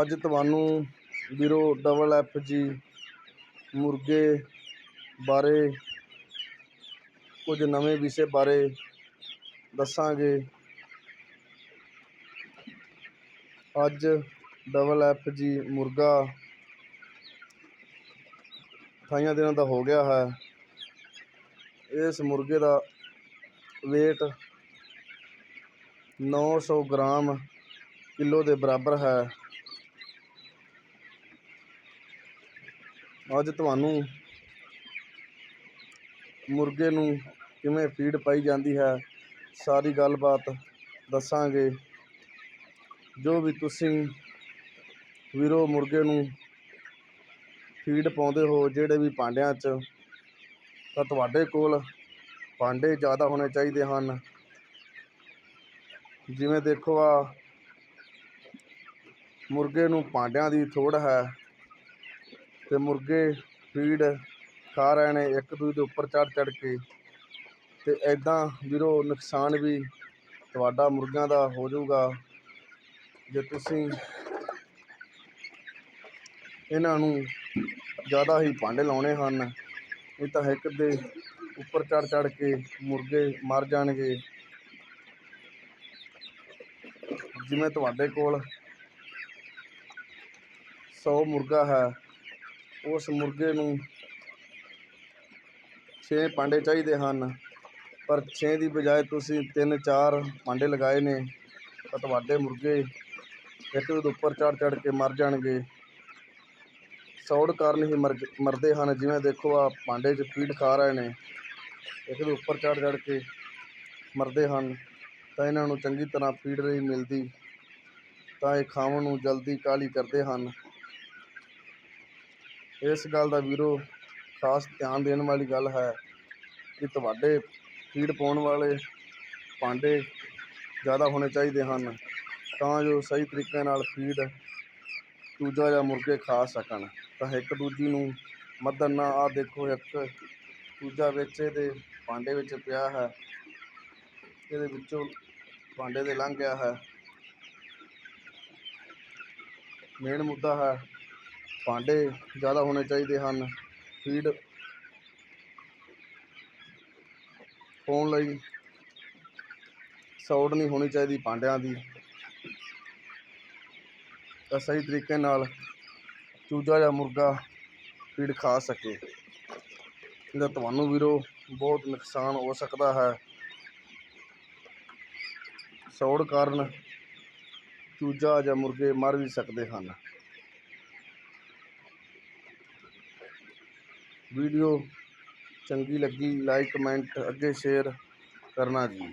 ਅੱਜ ਤੁਹਾਨੂੰ ਵੀਰੋ ਡਬਲ ਐਫ ਜੀ ਮੁਰਗੇ ਬਾਰੇ ਕੁਝ ਨਵੇਂ ਵਿਸ਼ੇ ਬਾਰੇ ਦੱਸਾਂਗੇ। ਅੱਜ ਡਬਲ ਐਫ ਜੀ ਮੁਰਗਾ ਅਠਾਈਆਂ ਦਿਨਾਂ ਦਾ ਹੋ ਗਿਆ ਹੈ। ਇਸ ਮੁਰਗੇ ਦਾ weight 900 ਗ੍ਰਾਮ ਕਿਲੋ ਦੇ ਬਰਾਬਰ ਹੈ। ਅੱਜ ਤੁਹਾਨੂੰ ਮੁਰਗੇ ਨੂੰ ਕਿਵੇਂ ਫੀਡ ਪਾਈ ਜਾਂਦੀ ਹੈ, ਸਾਰੀ ਗੱਲਬਾਤ ਦੱਸਾਂਗੇ। ਜੋ ਵੀ ਤੁਸੀਂ ਵੀਰੋ ਮੁਰਗੇ ਨੂੰ ਫੀਡ ਪਾਉਂਦੇ ਹੋ, ਜਿਹੜੇ ਵੀ ਭਾਂਡਿਆਂ 'ਚ, ਤਾਂ ਤੁਹਾਡੇ ਕੋਲ ਭਾਂਡੇ ਜ਼ਿਆਦਾ ਹੋਣੇ ਚਾਹੀਦੇ ਹਨ। ਜਿਵੇਂ ਦੇਖੋ ਆ, ਮੁਰਗੇ ਨੂੰ ਭਾਂਡਿਆਂ ਦੀ ਥੋੜ ਹੈ। ਤੇ ਮੁਰਗੇ, ਫੀਡ, ਖਾ ਰਹੇ ਨੇ, ਇੱਕ ਦੂਜੇ ਦੇ ਉੱਪਰ ਚੜ ਚੜ ਕੇ। ਤੇ ਐਦਾਂ ਵੀਰੋ, ਨੁਕਸਾਨ ਵੀ ਤੁਹਾਡਾ ਮੁਰਗਿਆਂ ਦਾ ਹੋ ਜਾਊਗਾ। ਜੇ ਤੁਸੀਂ ਇਹਨਾਂ ਨੂੰ ਜ਼ਿਆਦਾ ਹੀ ਭਾਂਡੇ ਲਾਉਣੇ ਹਨ ਨਹੀਂ ਤਾਂ ਇੱਕ ਦੇ ਉੱਪਰ ਚੜ ਚੜ ਕੇ ਮੁਰਗੇ ਮਰ ਜਾਣਗੇ। ਜਿਵੇਂ ਤੁਹਾਡੇ ਕੋਲ 100 ਮੁਰਗਾ ਹੈ ਉਸ ਮੁਰਗੇ ਨੂੰ 6 ਭਾਂਡੇ ਚਾਹੀਦੇ ਹਨ, ਪਰ 6 ਦੀ ਬਜਾਏ ਤੁਸੀਂ 3-4 ਭਾਂਡੇ ਲਗਾਏ ਨੇ ਤਾਂ ਤੁਹਾਡੇ ਮੁਰਗੇ ਇੱਕ ਦੇ ਉੱਪਰ ਚੜ ਚੜ ਕੇ ਮਰ ਜਾਣਗੇ। ਸੌੜ ਕਾਰਨ ਹੀ ਮਰ ਮਰਦੇ ਹਨ, ਜਿਵੇਂ ਦੇਖੋ ਆ ਭਾਂਡੇ 'ਚ ਫੀਡ ਖਾ ਰਹੇ ਨੇ। ਇੱਕ ਦੇ ਉੱਪਰ ਚੜ ਚੜ ਕੇ ਮਰਦੇ ਹਨ, ਤਾਂ ਇਹਨਾਂ ਨੂੰ ਚੰਗੀ ਤਰ੍ਹਾਂ ਫੀਡ ਨਹੀਂ ਮਿਲਦੀ, ਤਾਂ ਇਹ ਖਾਣ ਨੂੰ ਜਲਦੀ ਕਾਹਲੀ ਕਰਦੇ ਹਨ। ਇਸ ਗੱਲ ਦਾ ਵੀਰੋ ਖਾਸ ਧਿਆਨ ਦੇਣ ਵਾਲੀ ਗੱਲ ਹੈ ਕਿ ਤੁਹਾਡੇ ਫੀਡ ਪਾਉਣ ਵਾਲੇ ਭਾਂਡੇ ਜ਼ਿਆਦਾ ਹੋਣੇ ਚਾਹੀਦੇ ਹਨ ਤਾਂ ਜੋ ਸਹੀ ਤਰੀਕੇ ਨਾਲ ਫੀਡ ਚੂਜਾ ਜਾਂ ਮੁਰਗੇ ਖਾ ਸਕਣ। ਤਾਂ ਇੱਕ ਦੂਜੀ ਨੂੰ ਮੱਦਨ ਨਾ ਆ ਦੇਖੋ, ਇੱਕ ਚੂਜਾ ਵਿੱਚ ਇਹਦੇ ਭਾਂਡੇ ਵਿੱਚ ਪਿਆ ਹੈ। ਇਹਦੇ ਵਿੱਚੋਂ ਭਾਂਡੇ ਦੇ ਲੰਘ ਗਿਆ ਹੈ। ਮੇਨ ਮੁੱਦਾ ਹੈ ਭਾਂਡੇ ਜ਼ਿਆਦਾ ਹੋਣੇ ਚਾਹੀਦੇ ਹਨ। ਫੀਡ ਪਾਉਣ ਲਈ ਸੌੜ ਨਹੀਂ ਹੋਣੀ ਚਾਹੀਦੀ ਭਾਂਡਿਆਂ ਦੀ। ਤਾਂ ਸਹੀ ਤਰੀਕੇ ਨਾਲ ਚੂਜਾ ਜਾਂ ਮੁਰਗਾ ਫੀਡ ਖਾ ਸਕੇ। ਇਹਦਾ ਤੁਹਾਨੂੰ ਵੀਰੋ ਬਹੁਤ ਨੁਕਸਾਨ ਹੋ ਸਕਦਾ ਹੈ। ਸੌੜ ਕਾਰਨ ਚੂਜਾ ਜਾਂ ਮੁਰਗੇ ਮਰ ਵੀ ਸਕਦੇ ਹਨ। ਵੀਡੀਓ ਚੰਗੀ ਲੱਗੀ ਲਾਈਕ ਕਮੈਂਟ ਅੱਗੇ ਸ਼ੇਅਰ ਕਰਨਾ ਜੀ।